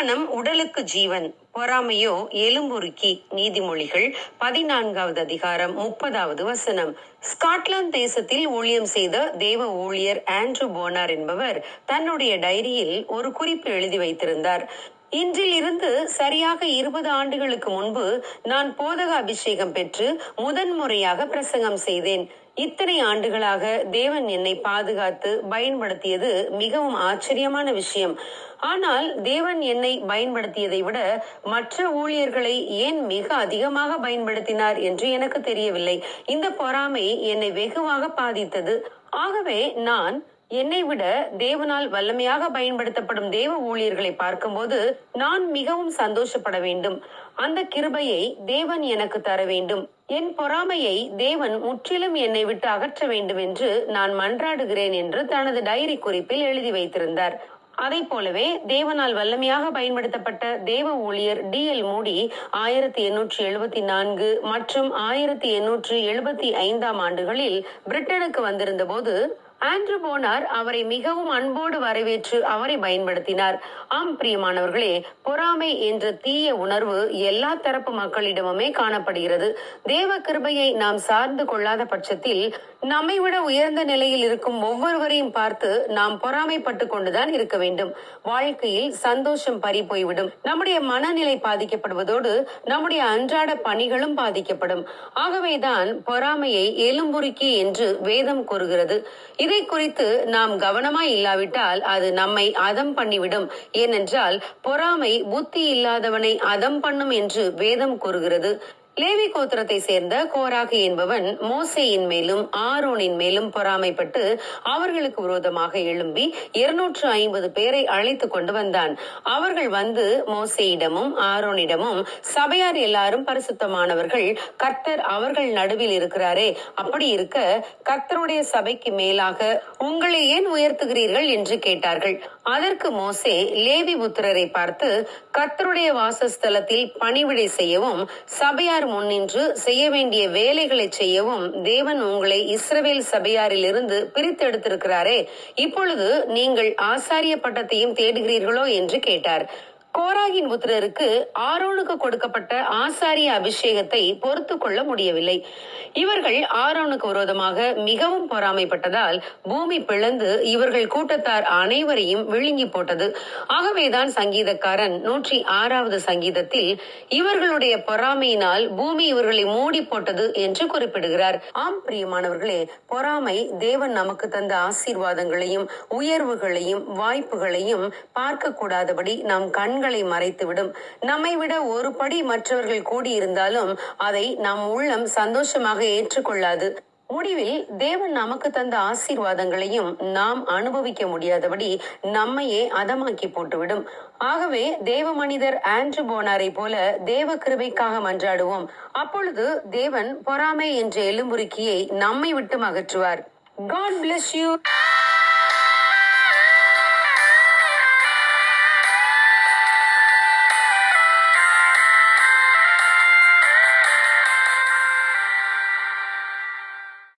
திருமணம் உடலுக்கு ஜீவன். பொறாமையோ எலும்புருக்கி நீதிமொழிகள் பதினான்காவது அதிகாரம் முப்பதாவது வசனம். ஸ்காட்லாந்து தேசத்தில் ஊழியம் செய்த தேவ ஊழியர் ஆண்ட்ரூ போனார் என்பவர் தன்னுடைய டைரியில் ஒரு குறிப்பு எழுதி வைத்திருந்தார். இன்றிலிருந்து சரியாக இருபது ஆண்டுகளுக்கு முன்பு நான் போதக அபிஷேகம் பெற்று முதன்முறையாக பிரசங்கம் செய்தேன். இத்தனை ஆண்டுகளாக தேவன் என்னை பாதுகாத்து பயன்படுத்தியது மிகவும் ஆச்சரியமான விஷயம். ஆனால் தேவன் என்னை பயன்படுத்தியதை விட மற்ற ஊழியர்களை ஏன் மிக அதிகமாக பயன்படுத்தினார் என்று எனக்கு தெரியவில்லை. இந்த பொறாமை என்னை வெகுவாக பாதித்தது. ஆகவே நான் என்னை விட தேவனால் வல்லமையாக பயன்படுத்தப்படும் தேவ ஊழியர்களை பார்க்கும்போது நான் மிகவும் சந்தோஷப்பட வேண்டும். அந்த கிருபையை தேவன் எனக்கு தர வேண்டும். என் பொறாமையை தேவன் முற்றிலும் என்னை விட்டு அகற்ற வேண்டும் என்று நான் மன்றாடுகிறேன் என்று தனது டைரி குறிப்பில் எழுதி வைத்திருந்தார். அதை போலவே தேவனால் வல்லமையாக பயன்படுத்தப்பட்ட தேவ ஊழியர் டி எல் மூடி ஆயிரத்தி எண்ணூற்றி எழுபத்தி நான்கு மற்றும் ஆயிரத்தி எண்ணூற்றி எழுபத்தி ஐந்தாம் ஆண்டுகளில் பிரிட்டனுக்கு வந்திருந்த போது ஆண்ட்ரூ போனார் அவரை மிகவும் அன்போடு வரவேற்று அவரை பயன்படுத்தினார். ஆம் பிரியமானவர்களே பொறாமை என்ற தீய உணர்வு எல்லா தரப்பு மக்களிடமுமே காணப்படுகிறது. தேவ கிருபையை நாம் சார்ந்து கொள்ளாத பட்சத்தில் நம்மை விட உயர்ந்த நிலையில் இருக்கும் ஒவ்வொருவரையும் பார்த்து நாம் பொறாமைப்பட்டு கொண்டுதான் இருக்க வேண்டும். வாழ்க்கையில் சந்தோஷம் பறி போய்விடும் நம்முடைய மனநிலை பாதிக்கப்படுவதோடு நம்முடைய அன்றாட பணிகளும் பாதிக்கப்படும். ஆகவேதான் பொறாமையை எலும்புருக்கி என்று வேதம் கூறுகிறது. இதை குறித்து நாம் கவனமாய் இல்லாவிட்டால் அது நம்மை அதம் பண்ணிவிடும். ஏனென்றால் பொறாமை புத்தி இல்லாதவனை அதம் பண்ணும் என்று வேதம் கூறுகிறது. லேவி கோத்திரத்தை சேர்ந்த கோராகி என்பவன் மோசேயின் மேலும் ஆரோனின் மேலும் பொறாமைப்பட்டு அவர்களுக்கு விரோதமாக எழும்பி இருநூற்று ஐம்பது பேரை அழைத்து கொண்டு வந்தான். அவர்கள் வந்து மோசேயிடமும் ஆரோனிடமும் சபையார் எல்லாரும் பரிசுத்தமானவர்கள் கர்த்தர் அவர்கள் நடுவில் இருக்கிறாரே அப்படி இருக்க கர்த்தருடைய சபைக்கு மேலாக உங்களை ஏன் உயர்த்துகிறீர்கள் என்று கேட்டார்கள். அதற்கு மோசே லேவி புத்திரரை பார்த்து கர்த்தருடைய வாசஸ்தலத்தில் பணிவிடை செய்யவும் சபையார் முன்னின்று செய்ய வேண்டிய வேலைகளை செய்யவும் தேவன் உங்களை இஸ்ரவேல் சபையாரிலிருந்து பிரித்தெடுத்திருக்கிறாரே. இப்பொழுது நீங்கள் ஆசாரிய பட்டத்தையும் தேடுகிறீர்களோ என்று கேட்டார். கோராகின் புத்திரருக்கு ஆரோனுக்கு கொடுக்கப்பட்ட ஆசாரிய அபிஷேகத்தை பொறுத்து கொள்ள முடியவில்லை. இவர்கள் ஆரோனுக்கு விரோதமாக மிகவும் பொறாமைப்பட்டதால் பூமி பிளந்து இவர்கள் கூட்டத்தார் அனைவரையும் விழுங்கி போட்டது. ஆகவேதான் சங்கீதக்காரன் நூற்றி ஆறாவது சங்கீதத்தில் இவர்களுடைய பொறாமையினால் பூமி இவர்களை மூடி போட்டது என்று குறிப்பிடுகிறார். ஆம் பிரியமானவர்களே பொறாமை தேவன் நமக்கு தந்த ஆசீர்வாதங்களையும் உயர்வுகளையும் வாய்ப்புகளையும் பார்க்க கூடாதபடி நாம் கண்களை மறைத்துவிடும். நம்மை விட ஒரு படி மற்றவர்கள் கூடியிருந்தாலும் அதை நம் உள்ளம் சந்தோஷமாக ஏற்றுக்கொள்ளாது. முடிவில் தேவன் நமக்கு தந்த ஆசீர்வாதங்களையும் நாம் அனுபவிக்க முடியாதபடி நம்மையே அதமாக்கி போட்டுவிடும். ஆகவே தேவ மனிதர் ஆண்ட்ரு போனாரை போல தேவ கிருபைக்காக மன்றாடுவோம். அப்பொழுது தேவன் பொறாமை என்ற எலும்புருக்கியை நம்மை விட்டு அகற்றுவார் காட் பிளஸ் யூ